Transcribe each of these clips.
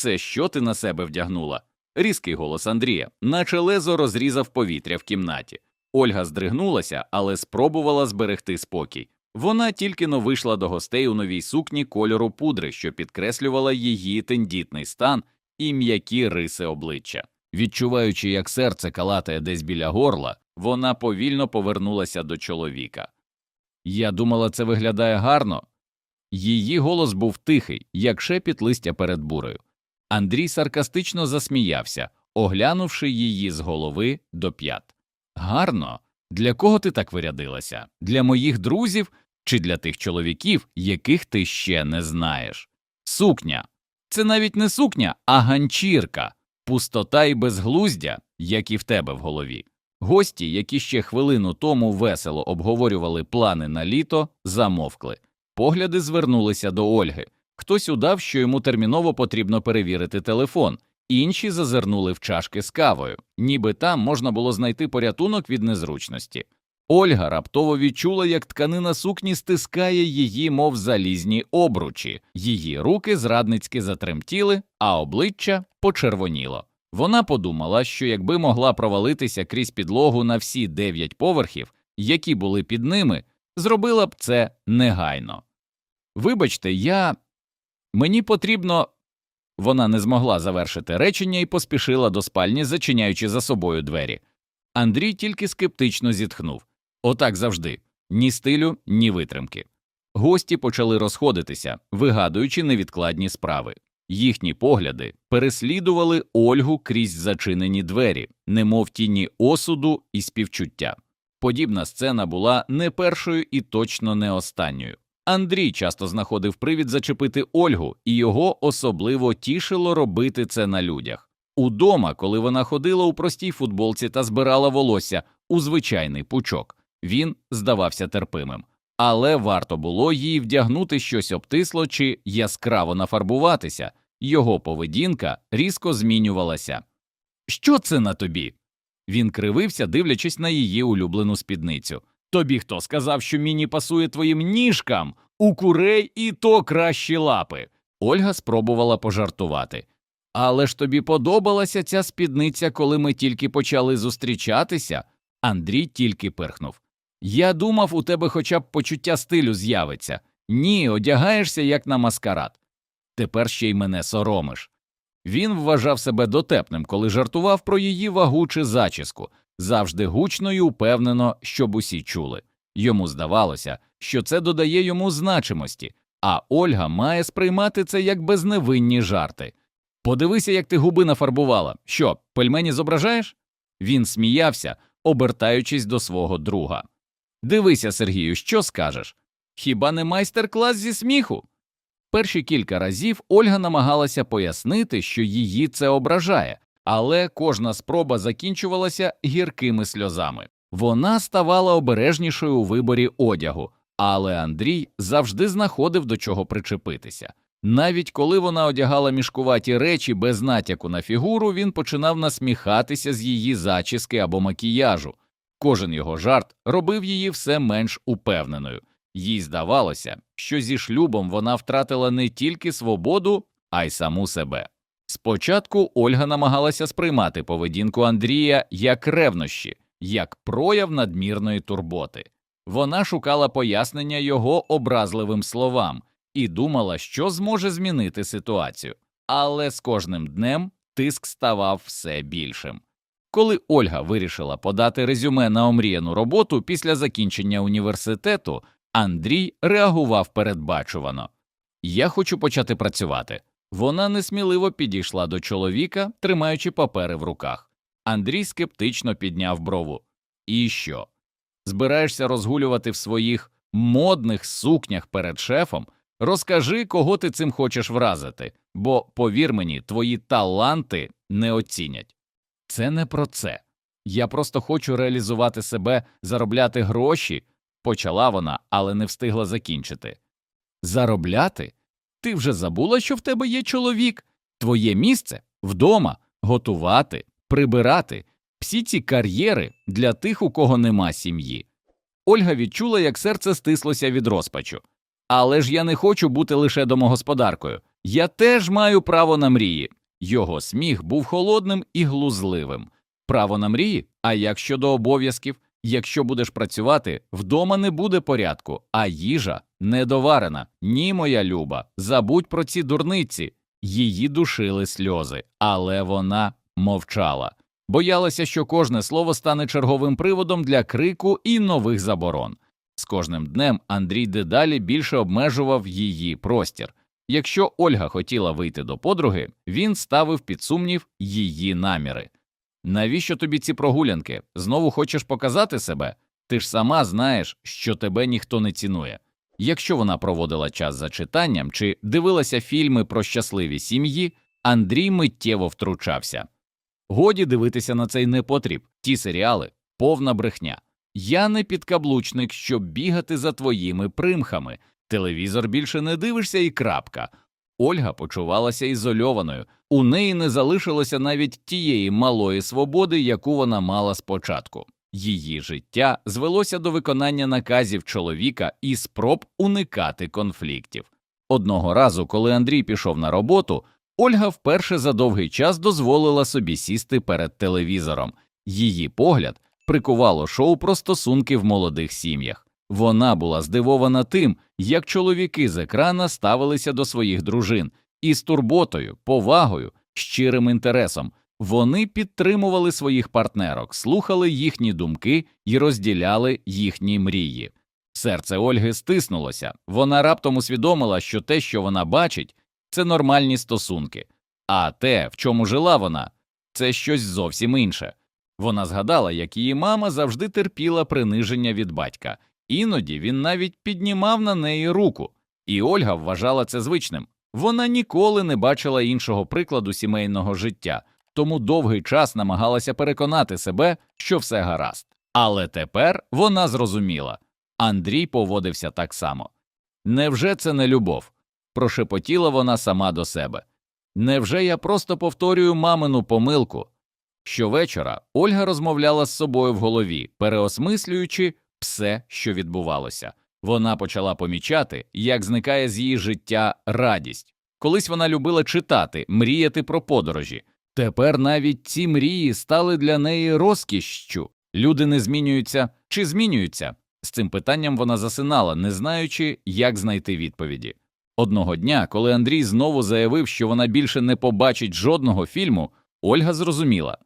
Це що ти на себе вдягнула? Різкий голос Андрія, наче лезо розрізав повітря в кімнаті. Ольга здригнулася, але спробувала зберегти спокій. Вона тільки но вийшла до гостей у новій сукні кольору пудри, що підкреслювала її тендітний стан і м'які риси обличчя. Відчуваючи, як серце калатає десь біля горла, вона повільно повернулася до чоловіка. Я думала, це виглядає гарно. Її голос був тихий, як шепіт листя перед бурею. Андрій саркастично засміявся, оглянувши її з голови до п'ят. Гарно. Для кого ти так вирядилася? Для моїх друзів чи для тих чоловіків, яких ти ще не знаєш? Сукня. Це навіть не сукня, а ганчірка, пустота і безглуздя, як і в тебе в голові. Гості, які ще хвилину тому весело обговорювали плани на літо, замовкли. Погляди звернулися до Ольги. Хтось удав, що йому терміново потрібно перевірити телефон, інші зазирнули в чашки з кавою, ніби там можна було знайти порятунок від незручності. Ольга раптово відчула, як тканина сукні стискає її, мов залізні обручі, її руки зрадницьки затремтіли, а обличчя почервоніло. Вона подумала, що якби могла провалитися крізь підлогу на всі дев'ять поверхів, які були під ними, зробила б це негайно. Вибачте, я. Мені потрібно. Вона не змогла завершити речення і поспішила до спальні, зачиняючи за собою двері. Андрій тільки скептично зітхнув отак завжди ні стилю, ні витримки. Гості почали розходитися, вигадуючи невідкладні справи. Їхні погляди переслідували Ольгу крізь зачинені двері, немов тіні осуду і співчуття. Подібна сцена була не першою і точно не останньою. Андрій часто знаходив привід зачепити Ольгу, і його особливо тішило робити це на людях. Удома, коли вона ходила у простій футболці та збирала волосся у звичайний пучок, він здавався терпимим. Але варто було їй вдягнути щось обтисло чи яскраво нафарбуватися, його поведінка різко змінювалася. Що це на тобі? Він кривився, дивлячись на її улюблену спідницю. Тобі хто сказав, що міні пасує твоїм ніжкам? У курей і то кращі лапи. Ольга спробувала пожартувати. Але ж тобі подобалася ця спідниця, коли ми тільки почали зустрічатися? Андрій тільки пирхнув. Я думав, у тебе хоча б почуття стилю з'явиться. Ні, одягаєшся як на маскарад. Тепер ще й мене соромиш. Він вважав себе дотепним, коли жартував про її вагу чи зачіску, завжди гучно і упевнено, щоб усі чули. Йому здавалося, що це додає йому значимості, а Ольга має сприймати це як безневинні жарти. Подивися, як ти губи нафарбувала. Що, пельмені зображаєш? Він сміявся, обертаючись до свого друга. Дивися, Сергію, що скажеш? Хіба не майстер-клас зі сміху? Перші кілька разів Ольга намагалася пояснити, що її це ображає, але кожна спроба закінчувалася гіркими сльозами. Вона ставала обережнішою у виборі одягу, але Андрій завжди знаходив до чого причепитися. Навіть коли вона одягала мішкуваті речі без натяку на фігуру, він починав насміхатися з її зачіски або макіяжу. Кожен його жарт робив її все менш упевненою. Їй здавалося, що зі шлюбом вона втратила не тільки свободу, а й саму себе. Спочатку Ольга намагалася сприймати поведінку Андрія як ревнощі, як прояв надмірної турботи. Вона шукала пояснення його образливим словам і думала, що зможе змінити ситуацію. Але з кожним днем тиск ставав все більшим. Коли Ольга вирішила подати резюме на омріяну роботу після закінчення університету, Андрій реагував передбачувано Я хочу почати працювати. Вона несміливо підійшла до чоловіка, тримаючи папери в руках. Андрій скептично підняв брову. І що? Збираєшся розгулювати в своїх модних сукнях перед шефом? Розкажи, кого ти цим хочеш вразити, бо, повір мені, твої таланти не оцінять. Це не про це. Я просто хочу реалізувати себе, заробляти гроші, почала вона, але не встигла закінчити. Заробляти? Ти вже забула, що в тебе є чоловік, твоє місце вдома, готувати, прибирати, всі ці кар'єри для тих, у кого нема сім'ї. Ольга відчула, як серце стислося від розпачу. Але ж я не хочу бути лише домогосподаркою. Я теж маю право на мрії. Його сміх був холодним і глузливим. Право на мрії? А як щодо обов'язків? Якщо будеш працювати, вдома не буде порядку, а їжа недоварена. Ні, моя люба, забудь про ці дурниці. Її душили сльози, але вона мовчала. Боялася, що кожне слово стане черговим приводом для крику і нових заборон. З кожним днем Андрій дедалі більше обмежував її простір. Якщо Ольга хотіла вийти до подруги, він ставив під сумнів її наміри. Навіщо тобі ці прогулянки? Знову хочеш показати себе? Ти ж сама знаєш, що тебе ніхто не цінує. Якщо вона проводила час за читанням чи дивилася фільми про щасливі сім'ї, Андрій миттєво втручався. Годі дивитися на цей непотріб, ті серіали, повна брехня. Я не підкаблучник, щоб бігати за твоїми примхами. Телевізор більше не дивишся і крапка. Ольга почувалася ізольованою, у неї не залишилося навіть тієї малої свободи, яку вона мала спочатку. Її життя звелося до виконання наказів чоловіка і спроб уникати конфліктів. Одного разу, коли Андрій пішов на роботу, Ольга вперше за довгий час дозволила собі сісти перед телевізором. Її погляд прикувало шоу про стосунки в молодих сім'ях. Вона була здивована тим, як чоловіки з екрана ставилися до своїх дружин із турботою, повагою, щирим інтересом. Вони підтримували своїх партнерок, слухали їхні думки і розділяли їхні мрії. Серце Ольги стиснулося, вона раптом усвідомила, що те, що вона бачить, це нормальні стосунки, а те, в чому жила вона, це щось зовсім інше. Вона згадала, як її мама завжди терпіла приниження від батька, іноді він навіть піднімав на неї руку, і Ольга вважала це звичним. Вона ніколи не бачила іншого прикладу сімейного життя, тому довгий час намагалася переконати себе, що все гаразд. Але тепер вона зрозуміла Андрій поводився так само. Невже це не любов? Прошепотіла вона сама до себе. Невже я просто повторюю мамину помилку? Щовечора Ольга розмовляла з собою в голові, переосмислюючи все, що відбувалося. Вона почала помічати, як зникає з її життя радість. Колись вона любила читати, мріяти про подорожі. Тепер навіть ці мрії стали для неї розкішшю. Люди не змінюються чи змінюються. З цим питанням вона засинала, не знаючи, як знайти відповіді. Одного дня, коли Андрій знову заявив, що вона більше не побачить жодного фільму, Ольга зрозуміла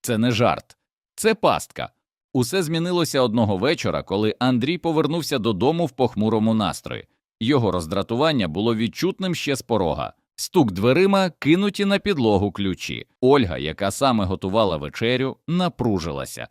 це не жарт, це пастка. Усе змінилося одного вечора, коли Андрій повернувся додому в похмурому настрої. Його роздратування було відчутним ще з порога. Стук дверима, кинуті на підлогу ключі. Ольга, яка саме готувала вечерю, напружилася.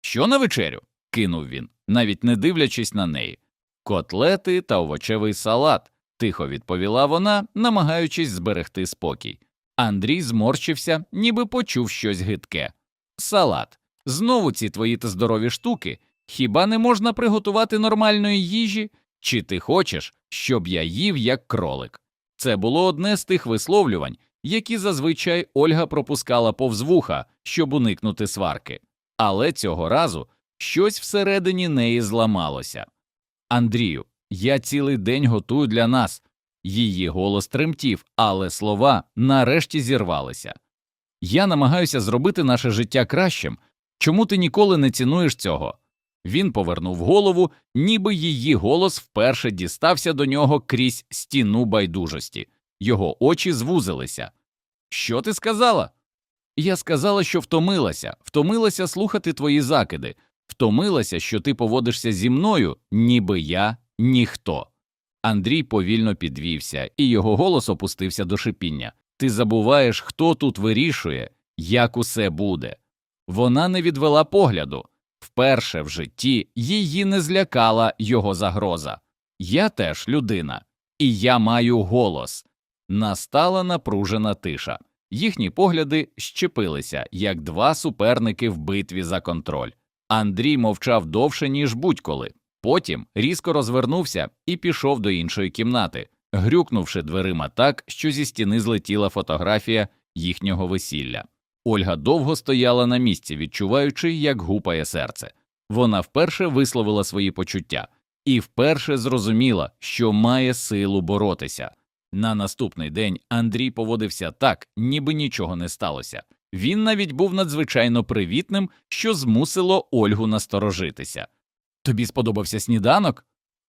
Що на вечерю? кинув він, навіть не дивлячись на неї. Котлети та овочевий салат, тихо відповіла вона, намагаючись зберегти спокій. Андрій зморщився, ніби почув щось гидке. Салат. Знову ці твої та здорові штуки. Хіба не можна приготувати нормальної їжі? Чи ти хочеш, щоб я їв як кролик? Це було одне з тих висловлювань, які зазвичай Ольга пропускала повз вуха, щоб уникнути сварки. Але цього разу щось всередині неї зламалося. Андрію, я цілий день готую для нас. Її голос тремтів, але слова нарешті зірвалися. Я намагаюся зробити наше життя кращим. Чому ти ніколи не цінуєш цього? Він повернув голову, ніби її голос вперше дістався до нього крізь стіну байдужості. Його очі звузилися. Що ти сказала? Я сказала, що втомилася, втомилася слухати твої закиди, втомилася, що ти поводишся зі мною, ніби я ніхто. Андрій повільно підвівся, і його голос опустився до шипіння. Ти забуваєш, хто тут вирішує, як усе буде. Вона не відвела погляду. Вперше в житті її не злякала його загроза. Я теж людина, і я маю голос. Настала напружена тиша. Їхні погляди щепилися, як два суперники в битві за контроль. Андрій мовчав довше, ніж будь-коли. Потім різко розвернувся і пішов до іншої кімнати, грюкнувши дверима так, що зі стіни злетіла фотографія їхнього весілля. Ольга довго стояла на місці, відчуваючи, як гупає серце. Вона вперше висловила свої почуття і вперше зрозуміла, що має силу боротися. На наступний день Андрій поводився так, ніби нічого не сталося. Він навіть був надзвичайно привітним, що змусило Ольгу насторожитися. Тобі сподобався сніданок?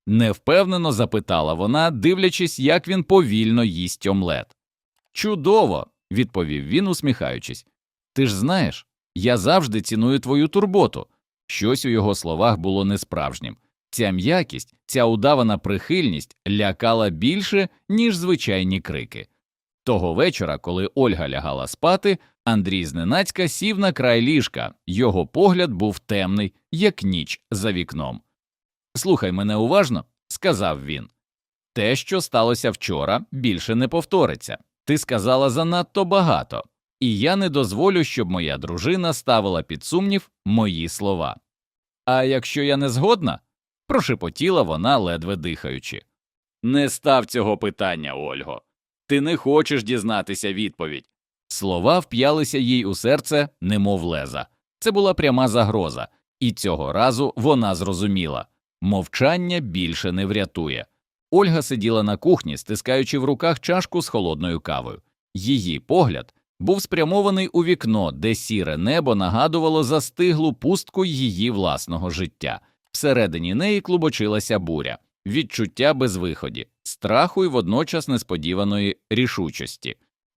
невпевнено запитала вона, дивлячись, як він повільно їсть омлет. Чудово, відповів він, усміхаючись. Ти ж знаєш, я завжди ціную твою турботу. Щось у його словах було несправжнім. Ця м'якість, ця удавана прихильність лякала більше, ніж звичайні крики. Того вечора, коли Ольга лягала спати, Андрій зненацька сів на край ліжка, його погляд був темний, як ніч за вікном. Слухай мене уважно, сказав він. Те, що сталося вчора, більше не повториться. Ти сказала занадто багато, і я не дозволю, щоб моя дружина ставила під сумнів мої слова. А якщо я не згодна, прошепотіла вона, ледве дихаючи. Не став цього питання, Ольго. Ти не хочеш дізнатися відповідь. Слова вп'ялися їй у серце, немов леза. Це була пряма загроза, і цього разу вона зрозуміла мовчання більше не врятує. Ольга сиділа на кухні, стискаючи в руках чашку з холодною кавою. Її погляд був спрямований у вікно, де сіре небо нагадувало застиглу пустку її власного життя. Всередині неї клубочилася буря, відчуття безвиході, страху і водночас несподіваної рішучості.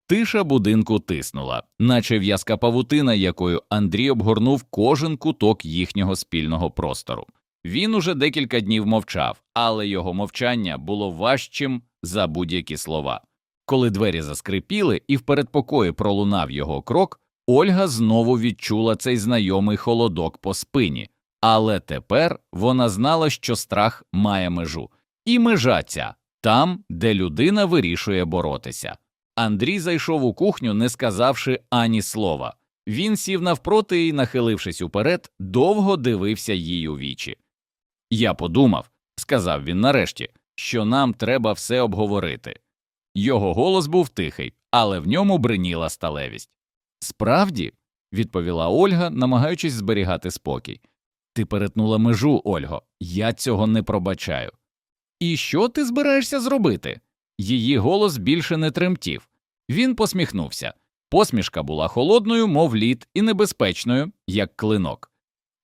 Тиша будинку тиснула, наче в'язка павутина, якою Андрій обгорнув кожен куток їхнього спільного простору. Він уже декілька днів мовчав, але його мовчання було важчим за будь-які слова. Коли двері заскрипіли і в передпокої пролунав його крок, Ольга знову відчула цей знайомий холодок по спині, але тепер вона знала, що страх має межу, і межа ця там, де людина вирішує боротися. Андрій зайшов у кухню, не сказавши ані слова. Він сів навпроти і, нахилившись уперед, довго дивився їй у вічі. Я подумав, сказав він нарешті, що нам треба все обговорити. Його голос був тихий, але в ньому бриніла сталевість. Справді, відповіла Ольга, намагаючись зберігати спокій. Ти перетнула межу, Ольго, я цього не пробачаю. І що ти збираєшся зробити? Її голос більше не тремтів. Він посміхнувся. Посмішка була холодною, мов лід, і небезпечною, як клинок.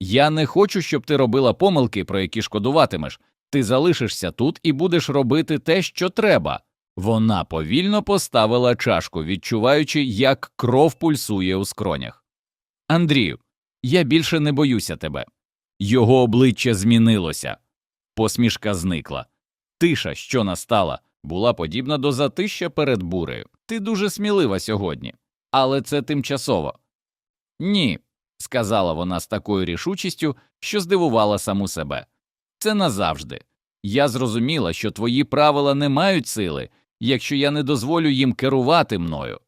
Я не хочу, щоб ти робила помилки, про які шкодуватимеш. Ти залишишся тут і будеш робити те, що треба. Вона повільно поставила чашку, відчуваючи, як кров пульсує у скронях. Андрію, я більше не боюся тебе. Його обличчя змінилося. Посмішка зникла. Тиша, що настала, була подібна до затища перед бурею. Ти дуже смілива сьогодні, але це тимчасово. Ні, сказала вона з такою рішучістю, що здивувала саму себе. Це назавжди. Я зрозуміла, що твої правила не мають сили, якщо я не дозволю їм керувати мною.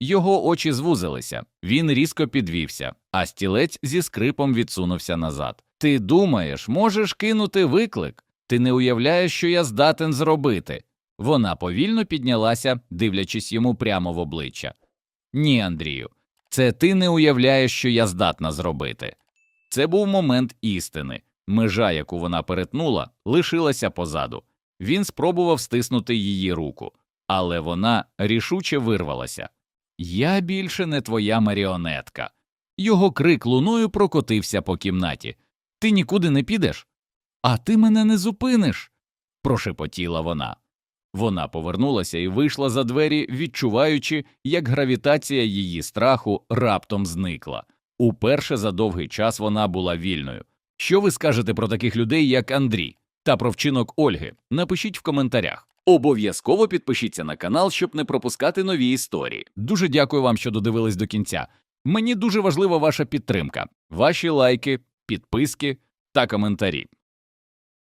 Його очі звузилися, він різко підвівся, а стілець зі скрипом відсунувся назад. Ти думаєш, можеш кинути виклик? Ти не уявляєш, що я здатен зробити. Вона повільно піднялася, дивлячись йому прямо в обличчя. Ні, Андрію, це ти не уявляєш, що я здатна зробити. Це був момент істини. Межа, яку вона перетнула, лишилася позаду. Він спробував стиснути її руку, але вона рішуче вирвалася. Я більше не твоя маріонетка. Його крик луною прокотився по кімнаті. Ти нікуди не підеш? А ти мене не зупиниш. прошепотіла вона. Вона повернулася і вийшла за двері, відчуваючи, як гравітація її страху раптом зникла. Уперше за довгий час вона була вільною. Що ви скажете про таких людей, як Андрій, та про вчинок Ольги? Напишіть в коментарях. Обов'язково підпишіться на канал, щоб не пропускати нові історії. Дуже дякую вам, що додивились до кінця. Мені дуже важлива ваша підтримка, ваші лайки, підписки та коментарі.